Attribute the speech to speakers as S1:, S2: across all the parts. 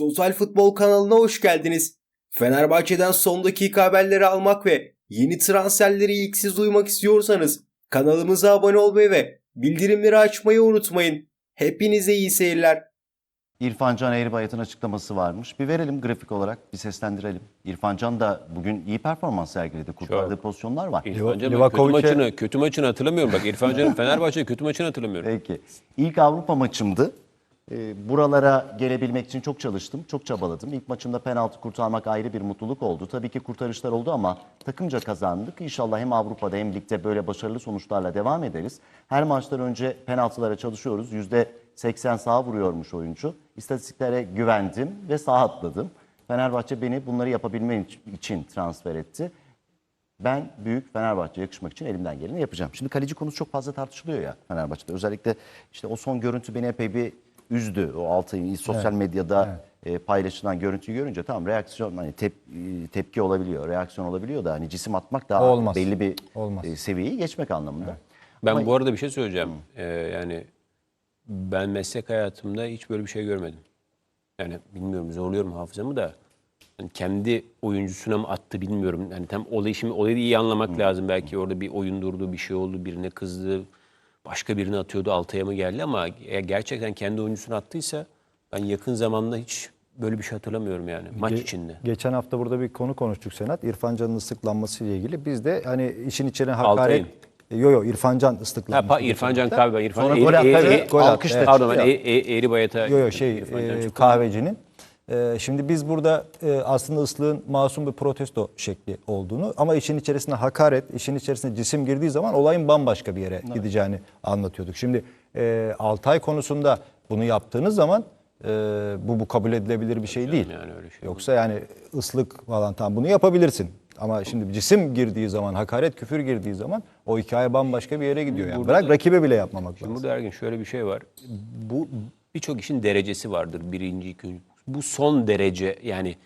S1: Total Futbol kanalına hoş geldiniz. Fenerbahçe'den son dakika haberleri almak ve yeni transferleri ilk siz duymak istiyorsanız kanalımıza abone olmayı ve bildirimleri açmayı unutmayın. Hepinize iyi seyirler.
S2: İrfan Can Eğribayat'ın açıklaması varmış. Bir verelim grafik olarak, bir seslendirelim. İrfan Can da bugün iyi performans sergiledi. Kurtardığı
S3: Çok.
S2: pozisyonlar var.
S3: İrfan Can'ın
S4: Livakovic'e-
S3: kötü maçını, kötü maçını hatırlamıyorum. Bak İrfan Can'ın Fenerbahçe'nin kötü maçını hatırlamıyorum.
S2: Peki. İlk Avrupa maçımdı. Ee, buralara gelebilmek için çok çalıştım, çok çabaladım. İlk maçımda penaltı kurtarmak ayrı bir mutluluk oldu. Tabii ki kurtarışlar oldu ama takımca kazandık. İnşallah hem Avrupa'da hem ligde böyle başarılı sonuçlarla devam ederiz. Her maçtan önce penaltılara çalışıyoruz. %80 sağa vuruyormuş oyuncu. İstatistiklere güvendim ve sağa atladım. Fenerbahçe beni bunları yapabilmem için transfer etti. Ben büyük Fenerbahçe'ye yakışmak için elimden geleni yapacağım. Şimdi kaleci konusu çok fazla tartışılıyor ya Fenerbahçe'de. Özellikle işte o son görüntü beni epey bir üzdü. O Altay'ın sosyal medyada e, paylaşılan görüntüyü görünce tamam reaksiyon hani tep- e, tepki olabiliyor, reaksiyon olabiliyor da hani cisim atmak daha
S4: Olmaz.
S2: belli bir
S4: Olmaz.
S2: e, seviyeyi geçmek anlamında.
S3: Ben bu arada bir şey söyleyeceğim. Ee, yani ben meslek hayatımda hiç böyle bir şey görmedim. Yani bilmiyorum zorluyorum hafızamı da. Yani kendi oyuncusuna mı attı bilmiyorum. Yani tam olayı şimdi olayı iyi anlamak lazım. Belki orada bir oyun durdu, bir şey oldu, birine kızdı. Başka birini atıyordu, Altay'a mı geldi ama gerçekten kendi oyuncusuna attıysa ben yakın zamanda hiç böyle bir şey hatırlamıyorum yani maç
S4: Ge-
S3: içinde.
S4: Geçen hafta burada bir konu konuştuk Senat. İrfan Can'ın ıslıklanması ile ilgili. Biz de hani işin içine
S3: Altay'ın.
S4: hakaret... Yok yok İrfan Can
S3: Ha,
S4: ıslıklanması.
S3: pa, İrfan Can Kahve, İrfan
S2: Sonra gol attı
S3: Eğri-
S2: ve
S3: Eğri-
S2: gol
S4: Evet.
S3: Pardon ben E- E- Eğri Bayat'a...
S4: Yok yok şey e, kahvecinin. E, şimdi biz burada e, aslında ıslığın masum bir protesto şekli olduğunu ama işin içerisine hakaret, işin içerisine cisim girdiği zaman olayın bambaşka bir yere gideceğini anlatıyorduk. Şimdi e, Altay konusunda bunu yaptığınız zaman e, bu bu kabul edilebilir bir şey değil.
S3: yani öyle şey
S4: Yoksa yani ıslık falan tamam bunu yapabilirsin. Ama şimdi cisim girdiği zaman, hakaret, küfür girdiği zaman o hikaye bambaşka bir yere gidiyor. Yani. Bırak rakibe bile yapmamak lazım.
S3: Burada Ergin şöyle bir şey var. Bu birçok işin derecesi vardır. Birinci, ikinci. Bu son derece yani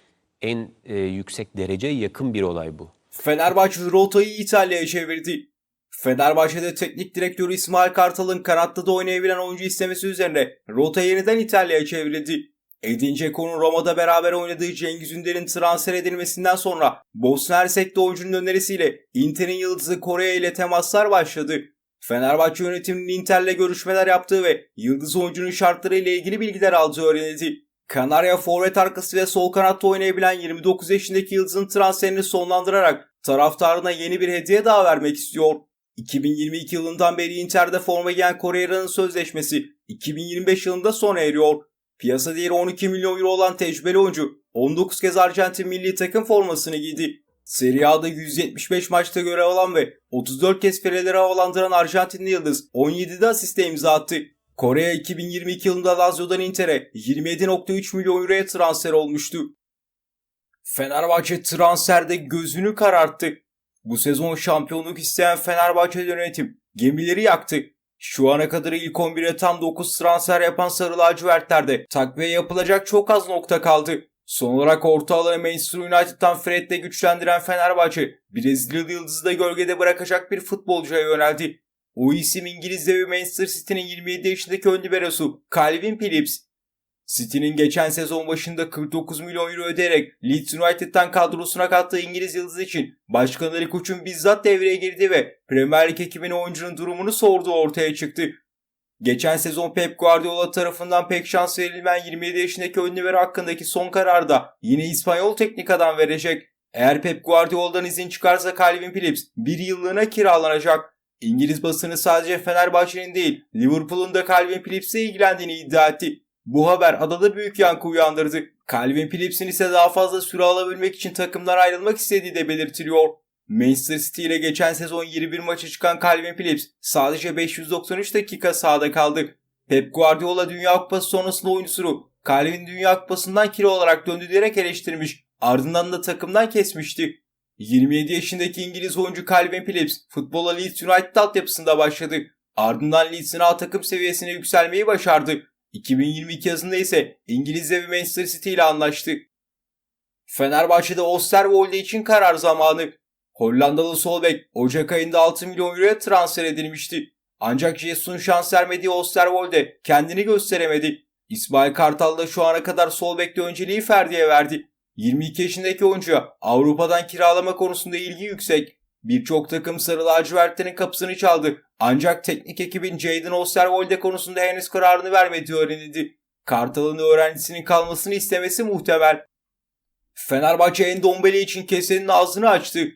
S3: en e, yüksek dereceye yakın bir olay bu.
S1: Fenerbahçe rotayı İtalya'ya çevirdi. Fenerbahçe'de teknik direktörü İsmail Kartal'ın kanatta da oynayabilen oyuncu istemesi üzerine rota yeniden İtalya'ya çevrildi. Edin Dzeko'nun Roma'da beraber oynadığı Cengiz Ünder'in transfer edilmesinden sonra Bosna Hersek'te oyuncunun önerisiyle Inter'in yıldızı Kore'ye ile temaslar başladı. Fenerbahçe yönetiminin Inter'le görüşmeler yaptığı ve yıldız oyuncunun şartları ile ilgili bilgiler aldığı öğrenildi. Kanarya forvet arkası ve sol kanatta oynayabilen 29 yaşındaki yıldızın transferini sonlandırarak taraftarına yeni bir hediye daha vermek istiyor. 2022 yılından beri Inter'de forma giyen Correira'nın sözleşmesi 2025 yılında sona eriyor. Piyasa değeri 12 milyon euro olan tecrübeli oyuncu 19 kez Arjantin milli takım formasını giydi. Serie A'da 175 maçta görev alan ve 34 kez fileleri havalandıran Arjantinli Yıldız 17'de asiste imza attı. Kore'ye 2022 yılında Lazio'dan Inter'e 27.3 milyon euroya transfer olmuştu. Fenerbahçe transferde gözünü kararttı. Bu sezon şampiyonluk isteyen Fenerbahçe yönetim gemileri yaktı. Şu ana kadar ilk 11'e tam 9 transfer yapan Sarı Lacivertler'de takviye yapılacak çok az nokta kaldı. Son olarak orta alanı Manchester United'dan Fred'le güçlendiren Fenerbahçe, Brezilyalı yıldızı da gölgede bırakacak bir futbolcuya yöneldi. O isim İngiliz devi Manchester City'nin 27 yaşındaki ön liberosu Calvin Phillips. City'nin geçen sezon başında 49 milyon euro ödeyerek Leeds United'dan kadrosuna kattığı İngiliz yıldız için Başkan Ali Koç'un bizzat devreye girdi ve Premier Lig ekibine oyuncunun durumunu sorduğu ortaya çıktı. Geçen sezon Pep Guardiola tarafından pek şans verilmeyen 27 yaşındaki ön libero hakkındaki son kararı da yine İspanyol teknik adam verecek. Eğer Pep Guardiola'dan izin çıkarsa Calvin Phillips bir yıllığına kiralanacak. İngiliz basını sadece Fenerbahçe'nin değil Liverpool'un da Calvin Phillips'le ilgilendiğini iddia etti. Bu haber adada büyük yankı uyandırdı. Calvin Phillips'in ise daha fazla süre alabilmek için takımdan ayrılmak istediği de belirtiliyor. Manchester City ile geçen sezon 21 maça çıkan Calvin Phillips sadece 593 dakika sahada kaldı. Pep Guardiola Dünya Kupası sonrasında oyuncusunu Calvin Dünya Kupası'ndan kilo olarak döndü diyerek eleştirmiş. Ardından da takımdan kesmişti. 27 yaşındaki İngiliz oyuncu Calvin Phillips futbola Leeds United altyapısında başladı. Ardından Leeds'in A takım seviyesine yükselmeyi başardı. 2022 yazında ise İngiliz devi Manchester City ile anlaştı. Fenerbahçe'de Osterwolde için karar zamanı. Hollandalı sol bek Ocak ayında 6 milyon euroya transfer edilmişti. Ancak Jesus'un şans vermediği Osterwolde kendini gösteremedi. İsmail Kartal da şu ana kadar sol bekte önceliği Ferdi'ye verdi. 22 yaşındaki oyuncuya Avrupa'dan kiralama konusunda ilgi yüksek. Birçok takım sarı lacivertlerin kapısını çaldı. Ancak teknik ekibin Jadon Osterwolde konusunda henüz kararını vermediği öğrenildi. Kartal'ın öğrencisinin kalmasını istemesi muhtemel. Fenerbahçe Endombele için kesenin ağzını açtı.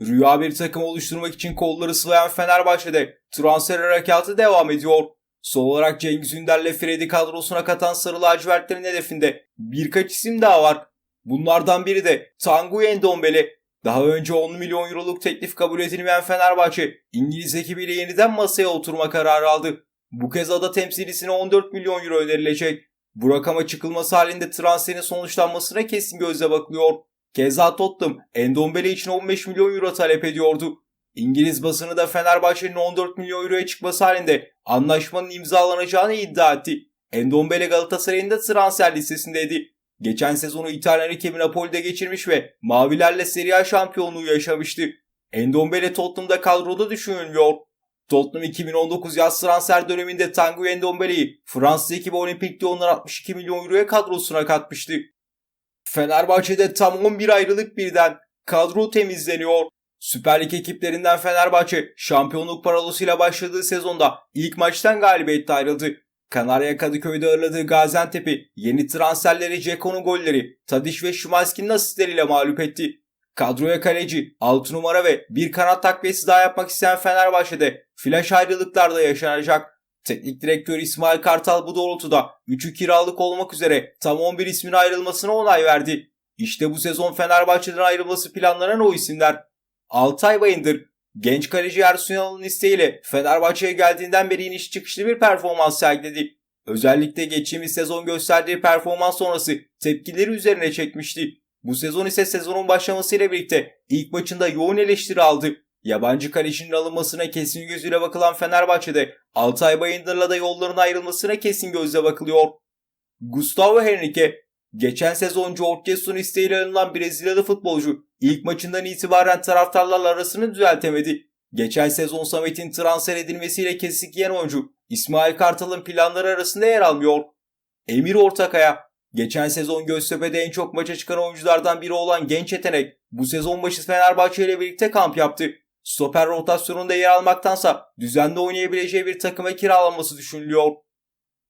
S1: Rüya bir takım oluşturmak için kolları sıvayan Fenerbahçe'de transfer harekatı devam ediyor. Sol olarak Cengiz Ünder'le Freddy kadrosuna katan Sarı Lacivertlerin hedefinde birkaç isim daha var. Bunlardan biri de Tanguy Endombele. Daha önce 10 milyon euroluk teklif kabul edilmeyen Fenerbahçe, İngiliz ekibiyle yeniden masaya oturma kararı aldı. Bu kez ada temsilcisine 14 milyon euro önerilecek. Bu rakama çıkılması halinde transferin sonuçlanmasına kesin gözle bakılıyor. Keza Tottenham, Endombele için 15 milyon euro talep ediyordu. İngiliz basını da Fenerbahçe'nin 14 milyon euroya çıkması halinde anlaşmanın imzalanacağını iddia etti. Endombele Galatasaray'ın da transfer listesindeydi. Geçen sezonu İtalyan ekibi Napoli'de geçirmiş ve Mavilerle Serie A şampiyonluğu yaşamıştı. Endombele Tottenham'da kadroda düşünülmüyor. Tottenham 2019 yaz transfer döneminde Tanguy Endombele'yi Fransız ekibi Olimpik Lyon'dan 62 milyon euroya kadrosuna katmıştı. Fenerbahçe'de tam 11 ayrılık birden kadro temizleniyor. Süper Lig ekiplerinden Fenerbahçe şampiyonluk paralosuyla başladığı sezonda ilk maçtan galibiyetle ayrıldı. Kanarya Kadıköy'de ağırladığı Gaziantep'i yeni transferleri Ceko'nun golleri, Tadiş ve Şimanski'nin asistleriyle mağlup etti. Kadroya kaleci, 6 numara ve bir kanat takviyesi daha yapmak isteyen Fenerbahçe'de flash ayrılıklar da yaşanacak. Teknik direktör İsmail Kartal bu doğrultuda 3'ü kiralık olmak üzere tam 11 ismin ayrılmasına onay verdi. İşte bu sezon Fenerbahçe'den ayrılması planlanan o isimler. Altay Bayındır, genç kaleci Ersun Yanal'ın isteğiyle Fenerbahçe'ye geldiğinden beri iniş çıkışlı bir performans sergiledi. Özellikle geçtiğimiz sezon gösterdiği performans sonrası tepkileri üzerine çekmişti. Bu sezon ise sezonun başlamasıyla birlikte ilk maçında yoğun eleştiri aldı. Yabancı kalecinin alınmasına kesin gözüyle bakılan Fenerbahçe'de Altay Bayındır'la da yolların ayrılmasına kesin gözle bakılıyor. Gustavo Henrique, geçen sezon Jesus'un isteğiyle alınan Brezilyalı futbolcu ilk maçından itibaren taraftarlarla arasını düzeltemedi. Geçen sezon Samet'in transfer edilmesiyle kesik yiyen oyuncu İsmail Kartal'ın planları arasında yer almıyor. Emir Ortakaya, geçen sezon Göztepe'de en çok maça çıkan oyunculardan biri olan genç yetenek bu sezon başı Fenerbahçe ile birlikte kamp yaptı. Stoper rotasyonunda yer almaktansa düzenli oynayabileceği bir takıma kiralanması düşünülüyor.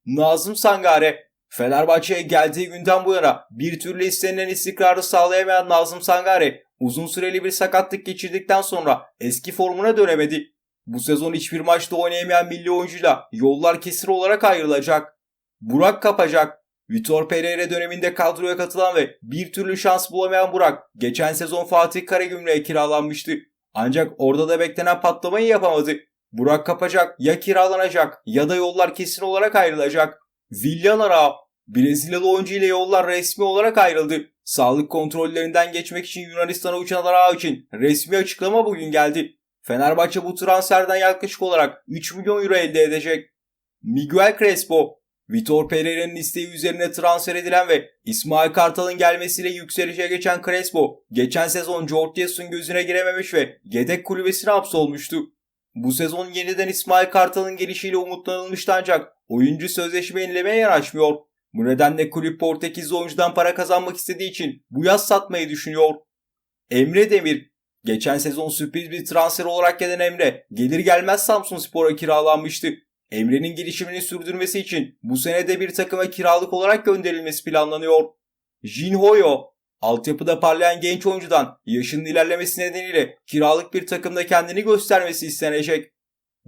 S1: Nazım Sangare Fenerbahçe'ye geldiği günden bu yana bir türlü istenilen istikrarı sağlayamayan Nazım Sangare uzun süreli bir sakatlık geçirdikten sonra eski formuna dönemedi. Bu sezon hiçbir maçta oynayamayan milli oyuncuyla yollar kesir olarak ayrılacak. Burak Kapacak Vitor Pereira döneminde kadroya katılan ve bir türlü şans bulamayan Burak geçen sezon Fatih Karagümrük'e kiralanmıştı. Ancak orada da beklenen patlamayı yapamadı. Burak Kapacak ya kiralanacak ya da yollar kesin olarak ayrılacak. Villan Arao Brezilyalı oyuncu ile yollar resmi olarak ayrıldı. Sağlık kontrollerinden geçmek için Yunanistan'a uçan Arao için resmi açıklama bugün geldi. Fenerbahçe bu transferden yaklaşık olarak 3 milyon euro elde edecek. Miguel Crespo Vitor Pereira'nın isteği üzerine transfer edilen ve İsmail Kartal'ın gelmesiyle yükselişe geçen Crespo, geçen sezon George gözüne girememiş ve yedek kulübesine hapsolmuştu. Bu sezon yeniden İsmail Kartal'ın gelişiyle umutlanılmıştı ancak oyuncu sözleşme yenilemeye yanaşmıyor. Bu nedenle kulüp Portekizli oyuncudan para kazanmak istediği için bu yaz satmayı düşünüyor. Emre Demir Geçen sezon sürpriz bir transfer olarak gelen Emre gelir gelmez Samsun Spor'a kiralanmıştı. Emre'nin gelişimini sürdürmesi için bu sene de bir takıma kiralık olarak gönderilmesi planlanıyor. Jinhoyo, altyapıda parlayan genç oyuncudan yaşının ilerlemesi nedeniyle kiralık bir takımda kendini göstermesi istenecek.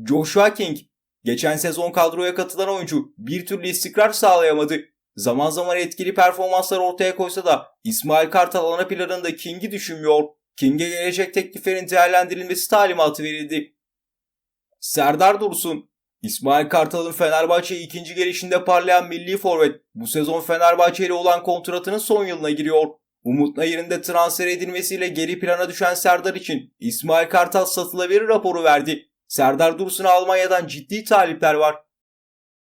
S1: Joshua King, geçen sezon kadroya katılan oyuncu bir türlü istikrar sağlayamadı. Zaman zaman etkili performanslar ortaya koysa da İsmail Kartal ana planında King'i düşünmüyor. King'e gelecek tekliflerin değerlendirilmesi talimatı verildi. Serdar Dursun, İsmail Kartal'ın Fenerbahçe ikinci gelişinde parlayan milli forvet bu sezon Fenerbahçe ile olan kontratının son yılına giriyor. Umut Nayır'ın da transfer edilmesiyle geri plana düşen Serdar için İsmail Kartal satılabilir raporu verdi. Serdar Dursun'a Almanya'dan ciddi talipler var.